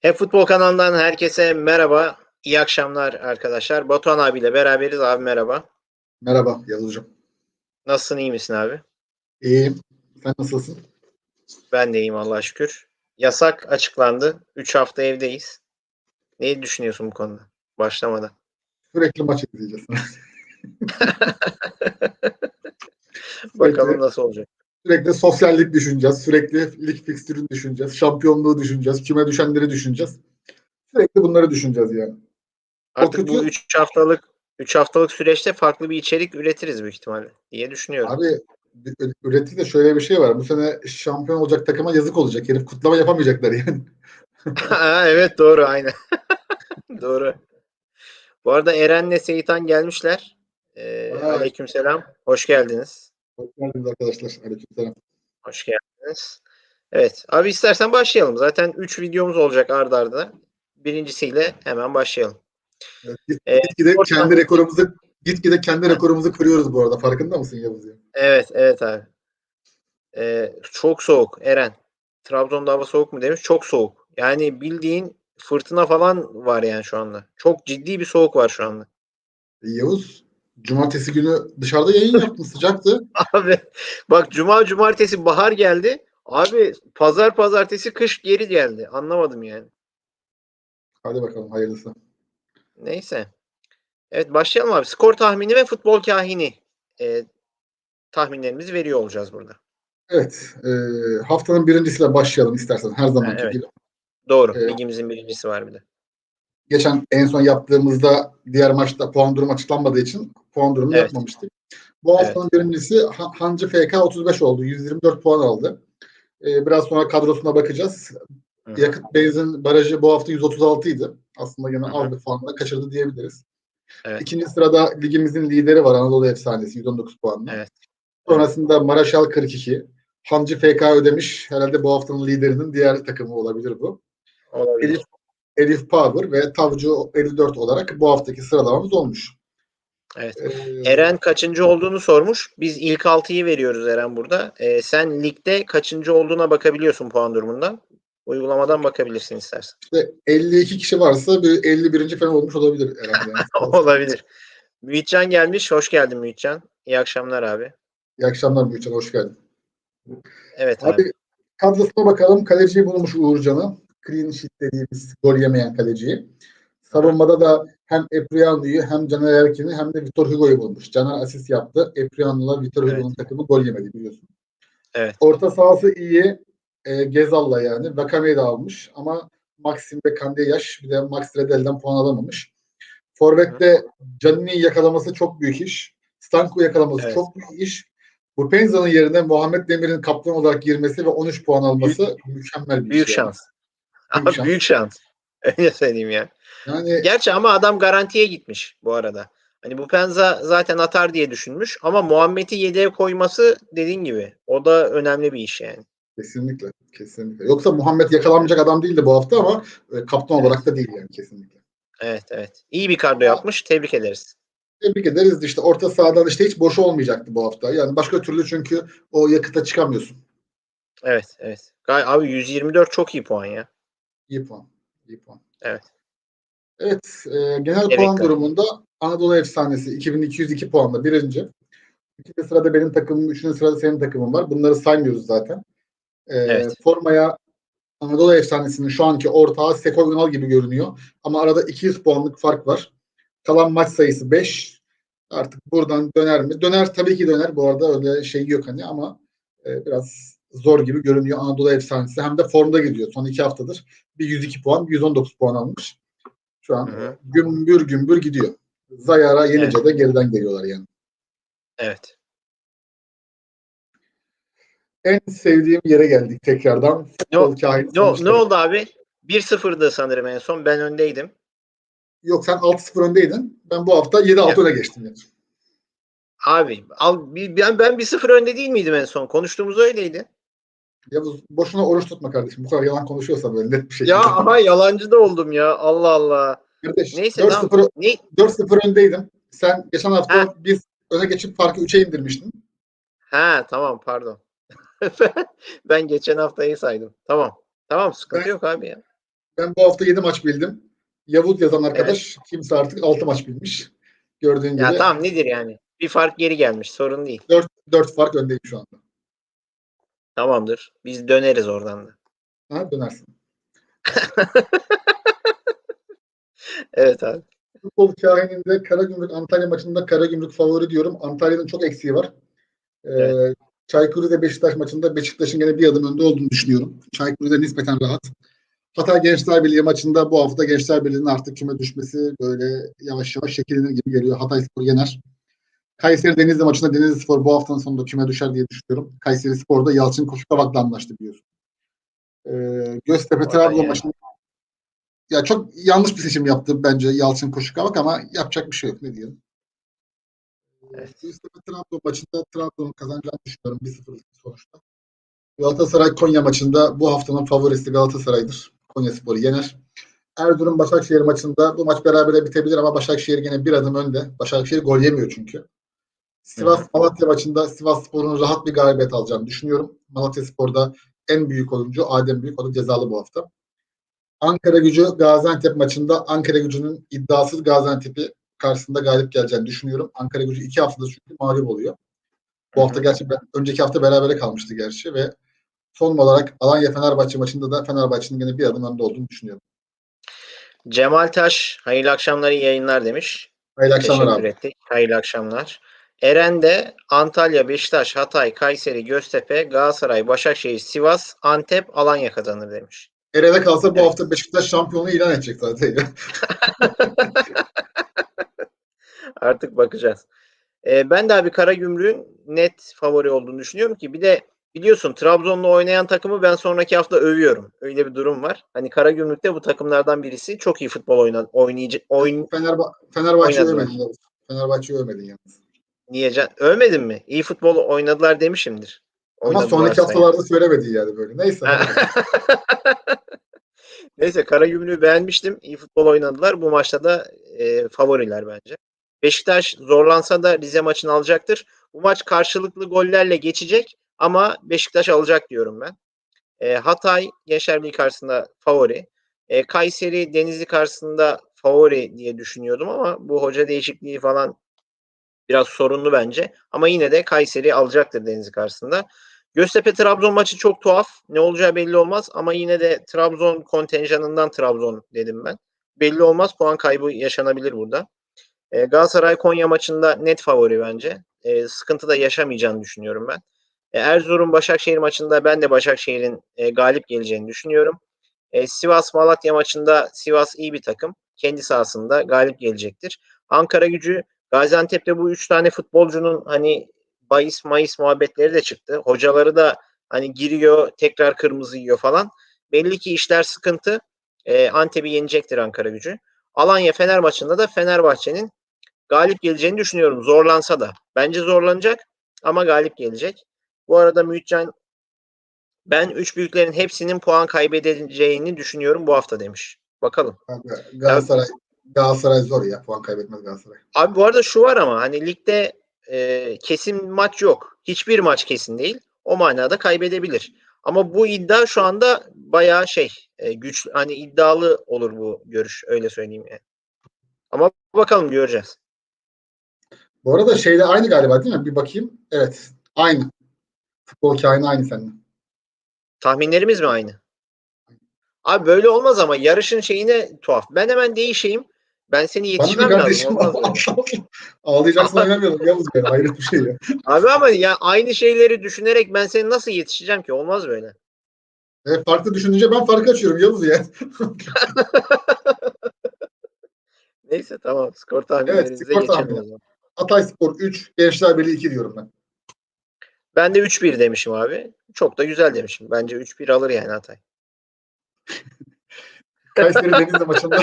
Hep Futbol kanalından herkese merhaba. İyi akşamlar arkadaşlar. Batuhan abiyle beraberiz. Abi merhaba. Merhaba Yavuz Hocam. Nasılsın? iyi misin abi? İyiyim. Sen nasılsın? Ben de iyiyim Allah'a şükür. Yasak açıklandı. 3 hafta evdeyiz. Ne düşünüyorsun bu konuda? Başlamadan. Sürekli maç izleyeceğiz. Bakalım nasıl olacak. Sürekli sosyallik düşüneceğiz. Sürekli lig fikstürünü düşüneceğiz. Şampiyonluğu düşüneceğiz. Küme düşenleri düşüneceğiz. Sürekli bunları düşüneceğiz yani. Artık kötü- bu 3 haftalık 3 haftalık süreçte farklı bir içerik üretiriz büyük ihtimalle diye düşünüyorum. Abi üretti de şöyle bir şey var. Bu sene şampiyon olacak takıma yazık olacak. Herif kutlama yapamayacaklar yani. Evet doğru aynen. doğru. Bu arada Eren'le Seyitan gelmişler. Ee, Vay. aleykümselam. Hoş geldiniz. Hoş geldiniz arkadaşlar. Aleykümselam. Hoş geldiniz. Evet. Abi istersen başlayalım. Zaten 3 videomuz olacak arda arda. Birincisiyle hemen başlayalım. Evet, git- Ee, gitgide orta- kendi rekorumuzu gitgide kendi rekorumuzu kırıyoruz bu arada. Farkında mısın Yavuz ya? Evet, evet abi. Ee, çok soğuk Eren. Trabzon'da hava soğuk mu demiş? Çok soğuk. Yani bildiğin fırtına falan var yani şu anda. Çok ciddi bir soğuk var şu anda. Yavuz, cumartesi günü dışarıda yayın yaptın. Sıcaktı. Abi bak cuma cumartesi bahar geldi. Abi pazar pazartesi kış geri geldi. Anlamadım yani. Hadi bakalım hayırlısı. Neyse. Evet başlayalım abi. Skor tahmini ve futbol kahini e, tahminlerimizi veriyor olacağız burada. Evet. e, haftanın birincisiyle başlayalım istersen. Her zaman Ha, evet. gibi. Doğru. Evet. Ligimizin birincisi var bir de. Geçen en son yaptığımızda diğer maçta puan durumu açıklanmadığı için puan durumunu Evet. yapmamıştık. Bu haftanın birincisi Ha- Hancı FK 35 oldu. 124 puan aldı. E, biraz sonra kadrosuna bakacağız. Hı hı. Yakıt benzin barajı bu hafta 136 idi. Aslında yine az bir puanla kaçırdı diyebiliriz. Evet. İkinci sırada ligimizin lideri var Anadolu Efsanesi 119 puanla. Evet. Sonrasında Maraşal 42. Hancı FK ödemiş. Herhalde bu haftanın liderinin diğer takımı olabilir bu. Olabilir. Elif, Elif Power ve Tavcu 54 olarak bu haftaki sıralamamız olmuş. Evet. Ee, Eren kaçıncı olduğunu sormuş. Biz ilk 6'yı veriyoruz Eren burada. E, sen ligde kaçıncı olduğuna bakabiliyorsun puan durumundan. Uygulamadan bakabilirsin istersen. işte 52 kişi varsa bir 51. falan olmuş olabilir herhalde. Yani. Olabilir. Mühitcan gelmiş. Hoş geldin Mühitcan. İyi akşamlar abi. İyi akşamlar Büyükcan, hoş geldin. Evet abi. Abi kadrosuna bakalım. Kaleciyi bulmuş Uğurcan'ı. Clean sheet dediğimiz gol yemeyen kaleciyi. Savunmada da hem Epriano'yu hem Caner Erkin'i hem de Vitor Hugo'yu bulmuş. Caner asist yaptı. Epriano'la Vitor Evet. Hugo'nun takımı gol yemedi biliyorsun. Evet. Orta sahası iyi. E, Gezal'la yani. Wakame'yi de almış ama Maxim ve Kande yaş bir de Max Redel'den puan alamamış. Forvet'te Canini'yi yakalaması çok büyük iş. Stanko yakalaması Evet. çok büyük iş. Bu Penza'nın yerine Muhammed Demir'in kaptan olarak girmesi ve 13 puan alması mükemmel bir Büyük iş. yani. şans. Büyük şans. büyük şans. Öyle söyleyeyim ya. Yani Gerçi ama adam garantiye gitmiş bu arada. Hani bu Penza zaten atar diye düşünmüş ama Muhammed'i yedeğe koyması dediğin gibi o da önemli bir iş yani. kesinlikle. Kesinlikle. Yoksa Muhammed yakalanmayacak adam değildi bu hafta ama e, kaptan olarak da değil yani kesinlikle. Evet evet. İyi bir kadro yapmış. Tebrik ederiz. Tebrik ederiz. İşte orta sahadan işte hiç boş olmayacaktı bu hafta. Yani başka türlü çünkü o yakıta çıkamıyorsun. Evet evet. Abi 124 çok iyi puan ya. İyi puan. İyi puan. Evet. Evet. e, genel Evet, puan durumunda Anadolu Efsanesi 2202 puanla birinci. İkinci sırada benim takımım, üçüncü sırada senin takımın var. Bunları saymıyoruz zaten. E, Evet. Formaya Anadolu Efsanesi'nin şu anki ortağı Seko Ünal gibi görünüyor. Ama arada 200 puanlık fark var. Kalan maç sayısı 5. Artık buradan döner mi? Döner tabii ki döner. Bu arada öyle şey yok hani ama e, biraz zor gibi görünüyor Anadolu Efsanesi. Hem de formda gidiyor. Son iki haftadır bir 102 puan, bir 119 puan almış. Şu an Hı hı. gümbür gümbür gidiyor. Zayara Yenice de geriden geliyorlar yani. Evet. En sevdiğim yere geldik tekrardan. Ne, Futbol ne, ne sonuçları. oldu abi? 1-0'dı sanırım en son. Ben öndeydim. Yok sen 6-0 öndeydin. Ben bu hafta 7-6 öne geçtim. Yani. Abi al, ben ben 1-0 önde değil miydim en son? Konuştuğumuz öyleydi. Yavuz boşuna oruç tutma kardeşim. Bu kadar yalan konuşuyorsan böyle net bir şekilde. Ya aha yalancı da oldum ya. Allah Allah. Kardeş, Neyse 4-0, tamam. Ne? 4-0 öndeydim. Sen geçen hafta Ha. biz öne geçip farkı 3'e indirmiştin. Ha tamam pardon. ben geçen haftayı saydım. Tamam. Tamam sıkıntı Ben- yok abi ya. Ben bu hafta 7 maç bildim. Yavuz yazan arkadaş kimse artık 6 maç bilmiş. Gördüğün Ya gibi tamam nedir yani? Bir fark geri gelmiş. Sorun değil. 4, 4 fark öndeyim şu anda. Tamamdır. Biz döneriz oradan da. Ha, dönersin. Evet abi. Futbol kahininde Karagümrük Antalya maçında Karagümrük favori diyorum. Antalya'nın çok eksiği var. Ee, Evet. Çaykur Rize Beşiktaş maçında Beşiktaş'ın gene bir adım önde olduğunu düşünüyorum. Çaykur Rize nispeten rahat. Hatay Gençler Birliği maçında bu hafta Gençler Birliği'nin artık küme düşmesi böyle yavaş yavaş şekillenir gibi geliyor. Hatay Spor yener. Kayseri Denizli maçında Denizli Spor bu haftanın sonunda küme düşer diye düşünüyorum. Kayseri Spor'da Yalçın Koşukavak'la anlaştı biliyorsun. Ee, Göztepe Trabzon maçında ya çok yanlış bir seçim yaptı bence Yalçın Koşukavak ama yapacak bir şey yok. Ne diyelim. Evet. Göztepe Trabzon maçında Trabzon'un kazanacağını düşünüyorum 1-0 sonuçta. Galatasaray Konya maçında bu haftanın favorisi Galatasaray'dır. Konya Spor'u yener. Erzurum Başakşehir maçında bu maç berabere bitebilir ama Başakşehir gene bir adım önde. Başakşehir gol yemiyor çünkü. Sivas Malatya maçında Sivas Spor'un rahat bir galibiyet alacağını düşünüyorum. Malatya Spor'da en büyük oyuncu Adem Büyük. O da cezalı bu hafta. Ankara gücü Gaziantep maçında Ankara gücünün iddiasız Gaziantep'i karşısında galip geleceğini düşünüyorum. Ankara gücü iki haftadır çünkü mağlup oluyor. Bu hafta gerçi önceki hafta berabere kalmıştı gerçi ve son olarak Alanya Fenerbahçe maçında da Fenerbahçe'nin gene bir adım önde olduğunu düşünüyorum. Cemal Taş hayırlı akşamlar iyi yayınlar demiş. Hayırlı akşamlar Teşekkür abi. ettik. Hayırlı akşamlar. Eren de Antalya, Beşiktaş, Hatay, Kayseri, Göztepe, Galatasaray, Başakşehir, Sivas, Antep, Alanya kazanır demiş. Eren'e kalsa bu hafta Beşiktaş şampiyonluğu ilan edecek zaten. Artık bakacağız. Ee, ben de abi Karagümrük'ün net favori olduğunu düşünüyorum ki bir de biliyorsun Trabzon'la oynayan takımı ben sonraki hafta övüyorum. Öyle bir durum var. Hani Karagümrük de bu takımlardan birisi. Çok iyi futbol oynadı. Oynayıcı, oyun Fenerba Oynadılar. övmedin Yavuz. Fenerbahçe'yi övmedin yalnız. Diyeceğim. Övmedin mi? İyi futbol oynadılar demişimdir. Ama Oynadılar sonraki sayın. haftalarda söylemedin yani böyle. Neyse. Neyse Karagümrük'ü beğenmiştim. İyi futbol oynadılar. Bu maçta da e, favoriler bence. Beşiktaş zorlansa da Rize maçını alacaktır. Bu maç karşılıklı gollerle geçecek ama Beşiktaş alacak diyorum ben. E, Hatay Gençler Birliği karşısında favori. E, Kayseri Denizli karşısında favori diye düşünüyordum ama bu hoca değişikliği falan biraz sorunlu bence. Ama yine de Kayseri alacaktır Denizli karşısında. Göztepe Trabzon maçı çok tuhaf. Ne olacağı belli olmaz ama yine de Trabzon kontenjanından Trabzon dedim ben. Belli olmaz. Puan kaybı yaşanabilir burada. E, Galatasaray Konya maçında net favori bence. E, sıkıntı da yaşamayacağını düşünüyorum ben. E, Erzurum Başakşehir maçında ben de Başakşehir'in e, galip geleceğini düşünüyorum. E, Sivas Malatya maçında Sivas iyi bir takım. Kendi sahasında galip gelecektir. Ankara Gücü Gaziantep'te bu üç tane futbolcunun hani bahis mayıs muhabbetleri de çıktı. Hocaları da hani giriyor tekrar kırmızı yiyor falan. Belli ki işler sıkıntı. E, Antep'i yenecektir Ankara gücü. Alanya Fener maçında da Fenerbahçe'nin galip geleceğini düşünüyorum. Zorlansa da. Bence zorlanacak ama galip gelecek. Bu arada Mühitcan ben üç büyüklerin hepsinin puan kaybedeceğini düşünüyorum bu hafta demiş. Bakalım. Galatasaray Galatasaray zor ya. Puan kaybetmez Galatasaray. Abi bu arada şu var ama hani ligde e, kesin maç yok. Hiçbir maç kesin değil. O manada kaybedebilir. Ama bu iddia şu anda bayağı şey e, güçlü hani iddialı olur bu görüş öyle söyleyeyim yani. Ama bakalım göreceğiz. Bu arada şeyde aynı galiba değil mi? Bir bakayım. Evet. Aynı. Futbol kaini aynı seninle. Tahminlerimiz mi aynı? Abi böyle olmaz ama yarışın şeyine tuhaf. Ben hemen değişeyim. Ben seni Bana yetişmem da lazım. Olmaz böyle. ağlayacaksın oynamayalım. Yavuz böyle. Hayret bir şey ya. Abi ama ya aynı şeyleri düşünerek ben seni nasıl yetişeceğim ki? Olmaz böyle. E, farklı düşününce ben farkı açıyorum Yavuz ya. Neyse tamam. Skor tahminlerinize skor geçelim tahmini. o zaman. Hatay Spor 3, Gençler Birliği 2 diyorum ben. Ben de 3-1 demişim abi. Çok da güzel demişim. Bence 3-1 alır yani Hatay. Kayseri Denizli maçında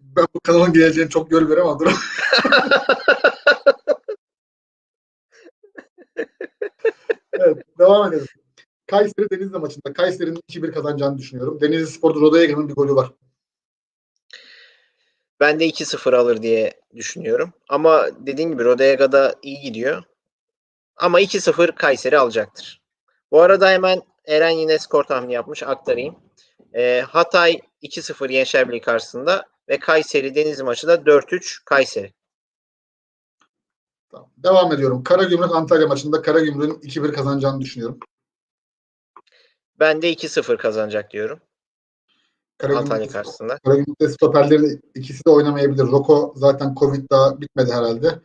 ben bu kanalın geleceğini çok görmüyorum ama dur. evet, devam edelim. Kayseri Denizli maçında Kayseri'nin 2-1 kazanacağını düşünüyorum. Denizli Spor'da Rodayega'nın bir golü var. Ben de 2-0 alır diye düşünüyorum. Ama dediğin gibi Rodega da iyi gidiyor. Ama 2-0 Kayseri alacaktır. Bu arada hemen Eren yine skor tahmini yapmış. Aktarayım. Ee, Hatay 2-0 Gençler Birliği karşısında ve Kayseri Denizli maçı da 4-3 Kayseri. Tamam. Devam ediyorum. Karagümrük Antalya maçında Karagümrük'ün 2-1 kazanacağını düşünüyorum. Ben de 2-0 kazanacak diyorum. Antalya Karagümrük, karşısında. Karagümrük'te stoperlerin ikisi de oynamayabilir. Roko zaten Covid daha bitmedi herhalde.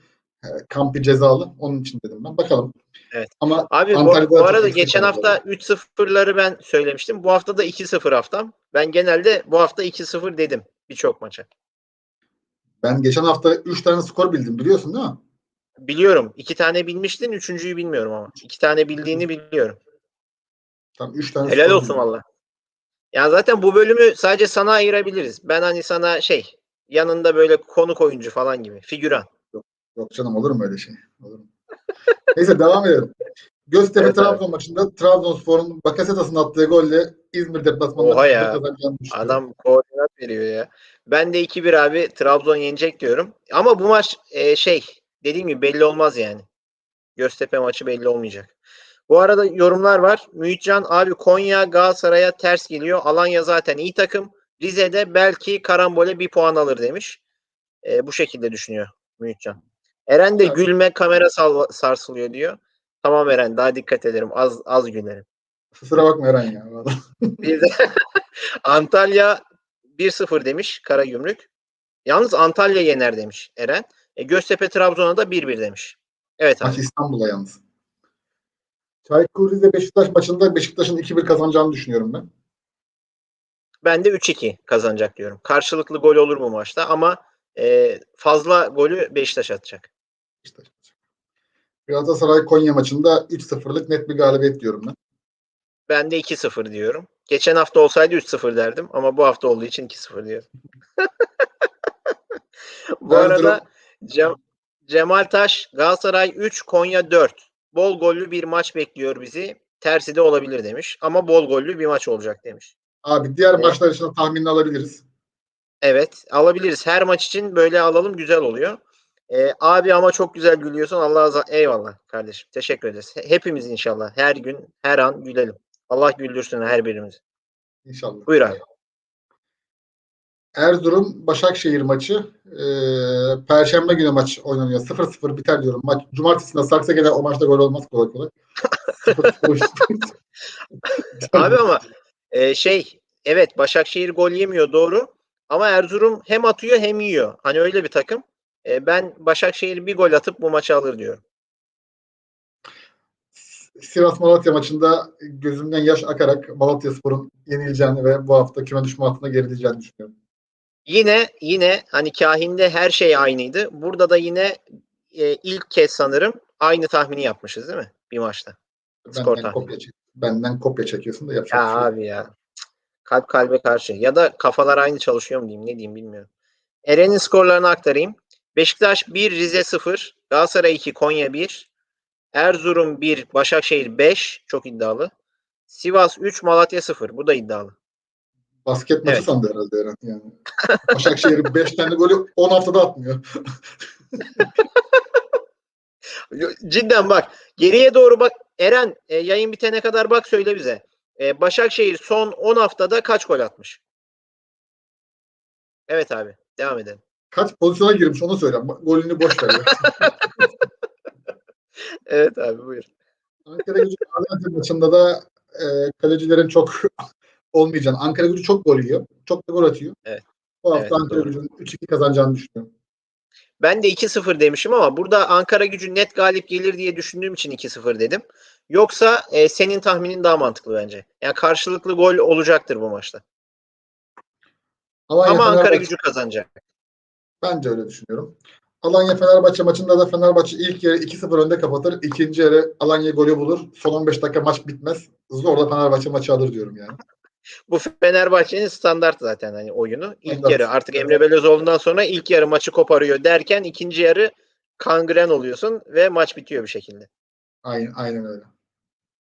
Kampi cezalı. Onun için dedim ben. Bakalım. Evet. Ama Abi bu, Antalya'da bu çok arada geçen hafta 3-0'ları ben söylemiştim. Bu hafta da 2-0 haftam. Ben genelde bu hafta 2-0 dedim birçok maça. ben geçen hafta 3 tane skor bildim biliyorsun değil mi? Biliyorum. iki tane bilmiştin. Üçüncüyü bilmiyorum ama. İki tane bildiğini biliyorum. Tam 3 tane Helal olsun bildim. valla. Ya zaten bu bölümü sadece sana ayırabiliriz. Ben hani sana şey yanında böyle konuk oyuncu falan gibi. Figüran. Yok canım olur mu öyle şey? Olur mu? Neyse devam edelim. Göztepe Evet, Trabzon maçında Trabzonspor'un Bakasetas'ın attığı golle İzmir deplasmanında Oha 2-1 ya. Adam koordinat veriyor ya. Ben de 2-1 abi Trabzon yenecek diyorum. Ama bu maç e, şey dediğim gibi belli olmaz yani. Göztepe maçı belli olmayacak. Bu arada yorumlar var. Mühitcan abi Konya Galatasaray'a ters geliyor. Alanya zaten iyi takım. Rize'de belki karambole bir puan alır demiş. E, bu şekilde düşünüyor Mühitcan. Eren de Evet. gülme kamera sarsılıyor diyor. Tamam Eren daha dikkat ederim. Az az gülerim. Kusura bakma Eren ya. Bir de Antalya 1-0 demiş Karagümrük. Yalnız Antalya yener demiş Eren. E, Göztepe Trabzon'a da 1-1 demiş. Evet Maç abi. İstanbul'a yalnız. Çaykur Rize Beşiktaş maçında Beşiktaş'ın 2-1 kazanacağını düşünüyorum ben. Ben de 3-2 kazanacak diyorum. Karşılıklı gol olur bu maçta ama e, fazla golü Beşiktaş atacak. Beşiktaş. Galatasaray Konya maçında 3-0'lık net bir galibiyet diyorum ben. Ben de 2-0 diyorum. Geçen hafta olsaydı 3-0 derdim ama bu hafta olduğu için 2-0 diyorum. bu Erzurum- arada Cem, Cemal Taş Galatasaray 3 Konya 4. Bol gollü bir maç bekliyor bizi. Tersi de olabilir demiş ama bol gollü bir maç olacak demiş. Abi diğer Evet. maçlar için tahminini alabiliriz. Evet alabiliriz. Her maç için böyle alalım güzel oluyor. Ee, abi ama çok güzel gülüyorsun. Allah razı Eyvallah kardeşim. Teşekkür ederiz. He- Hepimiz inşallah her gün her an gülelim. Allah güldürsün her birimizi. İnşallah. Buyur abi. Erzurum Başakşehir maçı e, Perşembe günü maç oynanıyor. 0-0 biter diyorum. Maç Cumartesinde saksa gelen o maçta gol olmaz kolay kolay. 0-0. Abi ama e, şey evet Başakşehir gol yemiyor doğru. Ama Erzurum hem atıyor hem yiyor. Hani öyle bir takım. E, ben Başakşehir bir gol atıp bu maçı alır diyorum. Sivas Malatya maçında gözümden yaş akarak Malatyaspor'un yenileceğini ve bu hafta küme düşme hattına gerileceğini düşünüyorum. Yine yine hani kahinde her şey aynıydı. Burada da yine e, ilk kez sanırım aynı tahmini yapmışız değil mi? Bir maçta. Skor Benden tahmini. kopya, çek, benden kopya çekiyorsun da yapacak Ya şey abi ya. Kalp kalbe karşı. Ya da kafalar aynı çalışıyor mu diyeyim ne diyeyim bilmiyorum. Eren'in skorlarını aktarayım. Beşiktaş 1, Rize 0, Galatasaray 2, Konya 1, Erzurum 1, Başakşehir 5, çok iddialı. Sivas 3, Malatya 0, bu da iddialı. Basket maçı Evet. sandı herhalde Eren. Yani. Başakşehir 5 tane golü 10 haftada atmıyor. Cidden bak geriye doğru bak Eren e, yayın bitene kadar bak söyle bize. E, Başakşehir son 10 haftada kaç gol atmış? Evet abi devam edelim. Kaç pozisyona girmiş onu söyle. Golünü boş ver. Evet abi buyur. Ankara gücü Gaziantep maçında da e, kalecilerin çok olmayacağını. Ankara gücü çok gol yiyor. Çok da gol atıyor. Evet. Bu hafta Evet, Ankara gücünün 3-2 kazanacağını düşünüyorum. Ben de 2-0 demişim ama burada Ankara gücü net galip gelir diye düşündüğüm için 2-0 dedim. Yoksa e, senin tahminin daha mantıklı bence. Yani karşılıklı gol olacaktır bu maçta. Alanya Ama Ankara gücü kazanacak. Ben de öyle düşünüyorum. Alanya Fenerbahçe maçında da Fenerbahçe ilk yarı 2-0 önde kapatır. İkinci yarı Alanya golü bulur. Son 15 dakika maç bitmez. Zorla Fenerbahçe maçı alır diyorum yani. Bu Fenerbahçe'nin standart zaten hani oyunu. İlk Standart. yarı artık Emre Belözoğlu'ndan sonra ilk yarı maçı koparıyor derken ikinci yarı kangren oluyorsun ve maç bitiyor bir şekilde. Aynen, aynen öyle.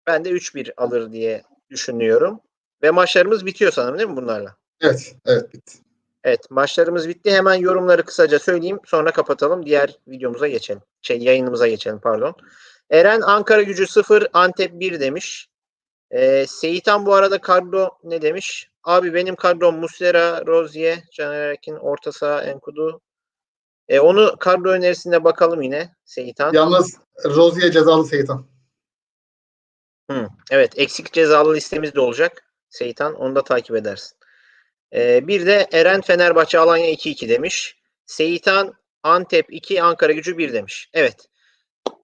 Ben de 3-1 alır diye düşünüyorum. Ve maçlarımız bitiyor sanırım değil mi bunlarla? Evet, evet bitti. Evet maçlarımız bitti. Hemen yorumları kısaca söyleyeyim. Sonra kapatalım. Diğer videomuza geçelim. Şey yayınımıza geçelim pardon. Eren Ankara gücü 0, Antep 1 demiş. Ee, Seyitan bu arada kadro ne demiş? Abi benim kadrom Muslera, Rozier, Caner Erkin, orta saha, Enkudu. E, onu kadro önerisinde bakalım yine Seyitan. Yalnız Rozier cezalı Seyitan. Hı, evet eksik cezalı listemiz de olacak. Seyitan onu da takip edersin. Ee, bir de Eren Fenerbahçe Alanya 2-2 demiş. Seyitan Antep 2 Ankara Gücü 1 demiş. Evet.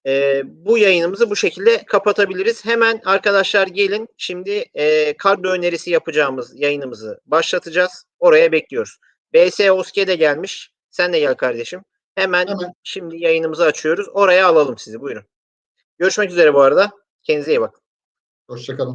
Ee, bu yayınımızı bu şekilde kapatabiliriz. Hemen arkadaşlar gelin. Şimdi e, kadro önerisi yapacağımız yayınımızı başlatacağız. Oraya bekliyoruz. BS Oske de gelmiş. Sen de gel kardeşim. Hemen Hemen. şimdi yayınımızı açıyoruz. Oraya alalım sizi. Buyurun. Görüşmek üzere bu arada. Kendinize iyi bakın. Hoşçakalın.